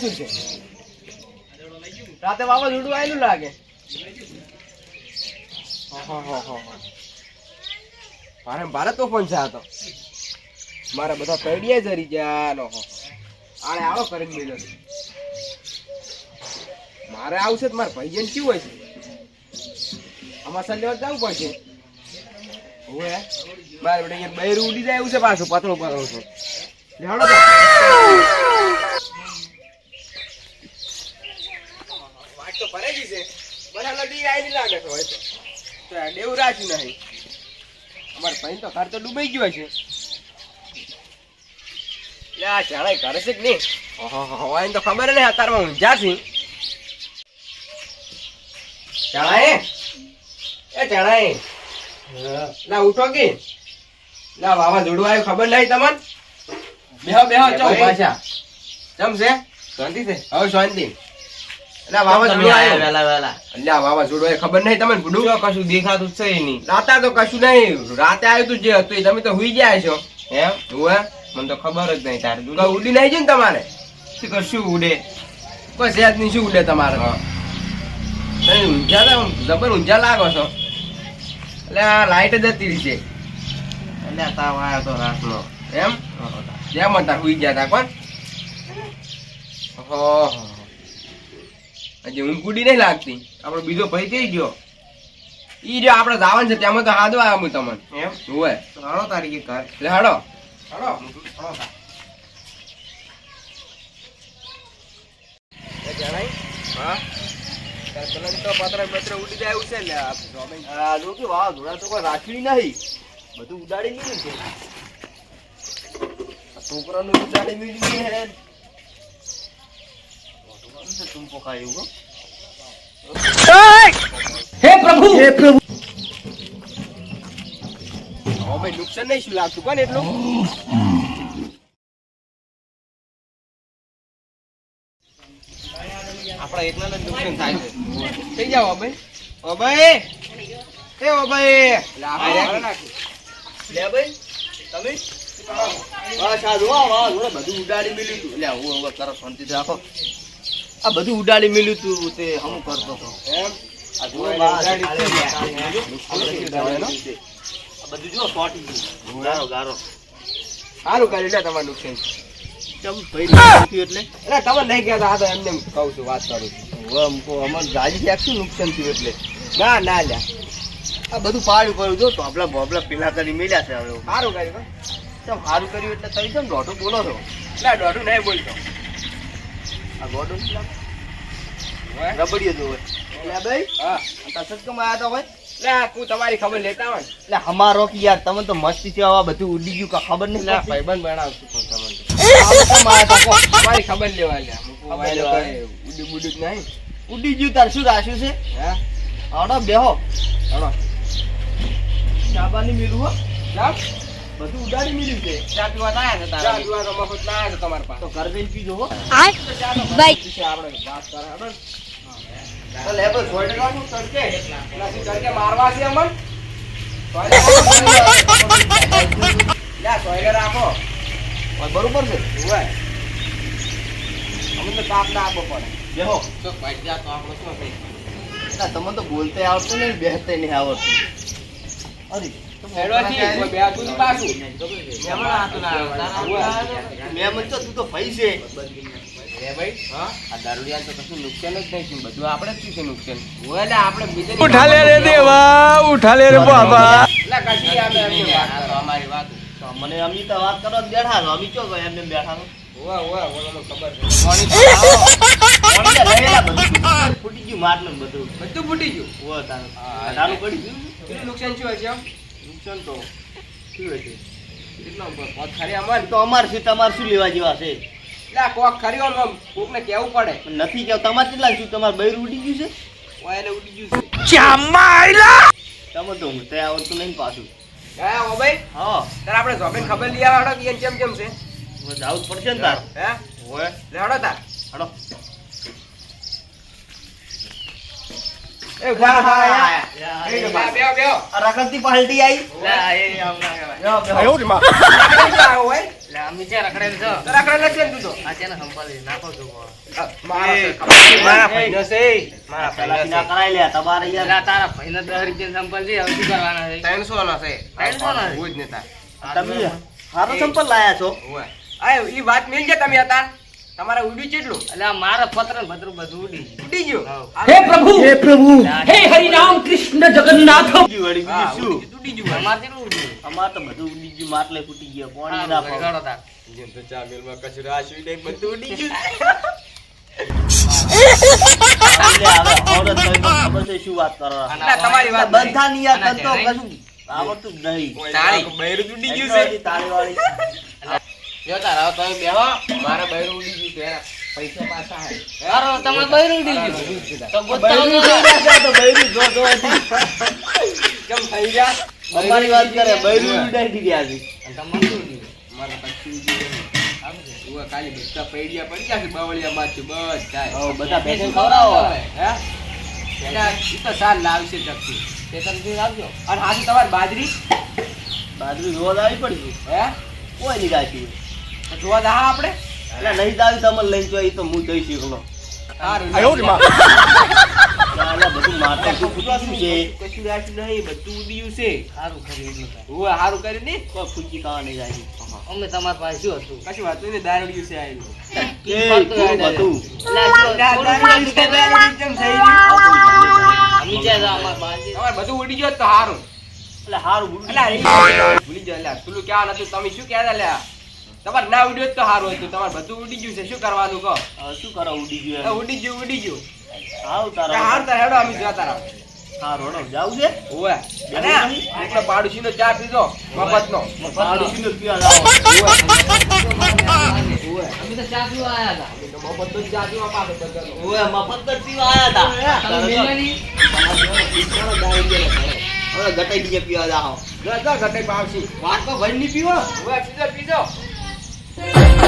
શું છે. રાતે વાવાઝોડું આવેલું લાગે. મારે ભારે તોફાન છે આ તો. મારા બધા પૈડિયા જરી ગયા. નો આળે આવો મેલ્યો છે. મારે આવશે તો મારે ભાઈ જણ કેવું હોય છે? આમાં સંડે જવું પડશે. ઓએ બાર બેટા અહીંયા બૈરું ઉડી જાય એવું છે પાછું, પાતળો પાતળો છે. લેવડો તો. વાત તો ભરેલી છે બધા નદી આવેલી લાગે છે હોય તો. તો રાખ્યું નહીં. અમારે ભાઈ તો ઘર તો ડૂબાઈ ગયો છે લે આ જાણે કરે છે કે નહીં? હોય તો ખબર નહીં અત્યારમાં ઊંઝા છે. જાણાય એ જાણાય ના ઉઠો કે? ના વાવાઝોડું આવ્યું ખબર નહીં તમને? બેહો બેહો ચો પાછા. છે? શાંતિ છે? હવે શાંતિ. ખબર નહીં તમને ભૂડું? કશું દેખાતું છે નહીં. રાતા તો કશું નહીં. રાતે આવ્યું જે હતું તમે તો હુઈ ગયા છો. એમ હુએ મને તો ખબર જ નહીં તારે ઉડી નહીં છે ને તમારે? શું ઉડે? કોઈ સેજ નહીં શું ઉડે તમારે? તમે ઊંઝા જબર ઊંઝા લાગો છો. એટલે આ લાઈટ જ હતી છે એટલે તાવ આવ્યો તો રાતનો. એમ? જેમ હતા હુઈ ગયા હતા કોણ? ઓહો. હજી ઊંઘ નહીં લાગતી. આપણો બીજો ભાઈ થઈ ગયો? ઈ જો આપણે જવાનું છે તેમાં તો હાદો આવ્યો હું તમને. એમ? હોય. હાડો તારીખે કર એટલે હાડો હાડો? હા? પેલાની તો પાતરા ઉડી જાય છે ને આ જો કે વાહ ધોળા તો કોઈ નહીં. બધું ઉડાડી લીધું છે. આ છોકરાનું ઉડાડી હે. છે ટૂંપો ખાય એવું હો. જોબે નુકસાન નહીં શું લાગતું કોણ એટલું આપણા એકના જ નુકસાન થાય છે થઈ જાઓ અભય અભય એ અભય લે ભાઈ લે ભાઈ તમે બસ આ જોવા વાહ જોડે બધું ઉડાડી મેલ્યું તું એટલે હું હવે કરો શાંતિથી રાખો આ બધું ઉડાડી મેલ્યું તું તે હું કરતો હતો. એમ? આ. બધું જો સોટી ગયું ગારો ગારો. સારું કરી લે તમારું નુકસાન. ચમ ભાઈ એટલે? એટલે તમે નહીં કહેતા આ તો એમને કહું છું વાત કરું છું. અમકો અમાર ગાડી ક્યાંક શું નુકસાન થયું એટલે? ના ના લ્યા. આ બધું પાડ્યું કર્યું જો ટોપલા બોપલા પેલા કરી મેળ્યા છે હવે. સારું કર્યું હો. સારું કર્યું એટલે તમે કેમ દોઢું બોલો છો? ના દોઢું નહીં બોલતો. આ ગોડું હોય? જોવે એટલે ભાઈ. હા. તસત કમ હોય? લે હું તમારી ખબર લેતા હોય એટલે અમારો કે યાર તમે તો મસ્તી છે આવા બધું ઉડી ગયું કા ખબર નહીં લે પડતી. ભાઈબંધ બનાવશું પણ તમને? તમારી ખબર લેવા. કઈ ઉડી બુડી નહીં. ઉડી ગયું તાર શું રાખ્યું છે? હે? બેહો. ચલો ચાબાની મીરું હો. બધું ઉડાડી મેલ્યું છે ચા પીવા છે તારા. ચા પીવા તો મફત ના આયા છે તમારી પાસે. તો ઘર જઈને પીજો હો આ બાઈક. છે આપણે વાત કરે, બરાબર? તો લે બસ ટકાનું તડકે. એનાથી તડકે મારવા છે અમન? રાખો. બરોબર છે ઉવે. અમને તો તાપ ના આપો પડે. બેહો તો ભાઈ, જા તો આપણો શું? તમને તો બોલતે આવડતું નહીં બેસતે નહીં આવડતું અરે હેડોથી, કોઈ બે હાથું નહીં પાછું. મેં તો તું તો ભાઈ છે. લે ભાઈ, હા? આ દારૂડિયા તો કશું નુકસાન જ નહીં થયું. બધું આપણે જ શું છે નુકસાન? ઉવે લે, આપણે બીજાની- ઉઠા લે રે દેવા ઉઠા રે બાબા. લે, કશી આપણે એમની વાત કરો. અમારી વાત. તો મને અમી તો વાત કરવા જ બેઠા છો. અમી ચો એમને બેઠા છો? ફૂટી ગયું માટલું બધું. બધું ફૂટી ગયું. ઓ તારું. હા, તારું પડી ગયું? કેટલું નુકસાન શું હશે? નુકસાન તો શું હશે કેટલું ખરી અમારે તો અમારે શું તમારે શું લેવા જેવા છે? લે કોક ખરી કોકને કેવું પડે. પણ નથી કેવું તમારે કેટલા શું? તમારે બૈર ઉડી ગયું છે? ઉડી ગયું છે. તમે તો ત્યાં નહીં પાછું. હે ઓ ભાઈ? હા. તાર આપણે જોબેન ખબર લઈ આવા હડો કે કેમ કેમ છે? જાવું પડશે ને તાર. હે? હોય લે હડો તાર. હડો. એ બેહો બેહો બેહો. આ રખડતી પાલટી આવી લે એ આમ ના કહેવાય બેહો, બેહો. આયો હોય? એટલે અમે ત્યાં રખડેલ છો. તો રખડેલા છે તું તો. આ છે ને સંભાળી નાખો છો મારા મારા ભાઈનો છે. મારા પેલાથી ના ભાઈનો લે તમારે એટલે યાર. આ તારા ભાઈને દસ રૂપિયા સંભાળી હવે શું કરવાના છે? છે. ત્રણસો નો છે? ત્રણસો નો હું જ ને તમે હારો સંપલ લાયા છો. આ ઈ વાત મિલ ગયા તમે હતા? તમારે ઉડી કેટલું એટલે આ મારા પત્ર ભદ્ર બધું ઉડી ઉડી ગયો? હે. પ્રભુ! હે પ્રભુ! હે હરિરામ કૃષ્ણ જગન્નાથ! ઉડી વળી બીજું શું ઉડી ગયું, ઉડી ગયું? અમારે અમાર તો બધું ઉડી ગયું માટલે ફૂટી ગયા પાણી ના પાવ તાર. જેમ તો ચા મિલમાં કશું રાખ્યું નહીં, બધું ઉડી ગયું. તમારી વાત બધા ની યાર આના તને તો ચહેરા કશું આવડતું જ નહીં. તાળી. બૈરું ઉડી ગયું છે. તાળી વાળી. જો તાર હવે બેહો મારા બૈરું ઉડી ગયું પૈસા પાછા હે. હારું, તમારે બૈરું ઉડી ગયું. તો બૈરું ગયા તો બૈરું જો જો કેમ થઈ ગયા? અમારી વાત કરે બૈરું ઉડાઈ ગયા છે તમારે શું ઉડ્યું? પછી ઉડી ગયું. આવું છે. ઉવા ખાલી બધા પૈડિયા પડી ગયા છે. હવે બધા ભેગા ખવડાવો હે? ઈ તો સાલ લાવશે. તે તમે જોઈ અને હાથી તમારી બાજરી? બાજરી રોજ આવી પડી હે? કોઈ નહીં તો જોવા દા આપણે. એટલે નહીં દાવી તમે લઈ જો એ તો હું જઈ શીખલો સારું બધું માથે શું છે. કશું રાખ્યું નહીં બધું ઉડ્યું છે. સારું કર્યું એટલું થાય. ઉવા કર્યું નહીં કોઈ ફૂચી ખાવા નહીં જાય. અમે તમારી પાસે શું હતું? કશું વાત નહીં દારૂડિયું છે જો જ્યાં બધું ઉડી ગયો તો હારું. એટલે સારું ભૂલી અલા, પેલું ક્યાં નથી તમે શું કહેતા લ્યા? તમારે ના ઉડ્યો તો સારું હતું. તમારે બધું ઉડી ગયું છે. શું કરવાનું કહો? શું કરો? ઉડી ગયું ઉડી ગયું ઉડી ગયું. હારું તારા હાર તારા. હેડો અમે જાવું છે? ઓવે અને એકલો ચા પીધો મફતનો. પાડોશીને પીવા. અમે તો ચા પીવા આયા હતા. અમે તો ચા પીવા પાછો ઓવે, મફત જ પીવા આયા હતા. તમે મેળવાની? હવે ગટાઈ બીજે પીવા જો, પાવશી. વાત તો ભાઈ ની પીવો. ઓવે, પીધો, પીધો.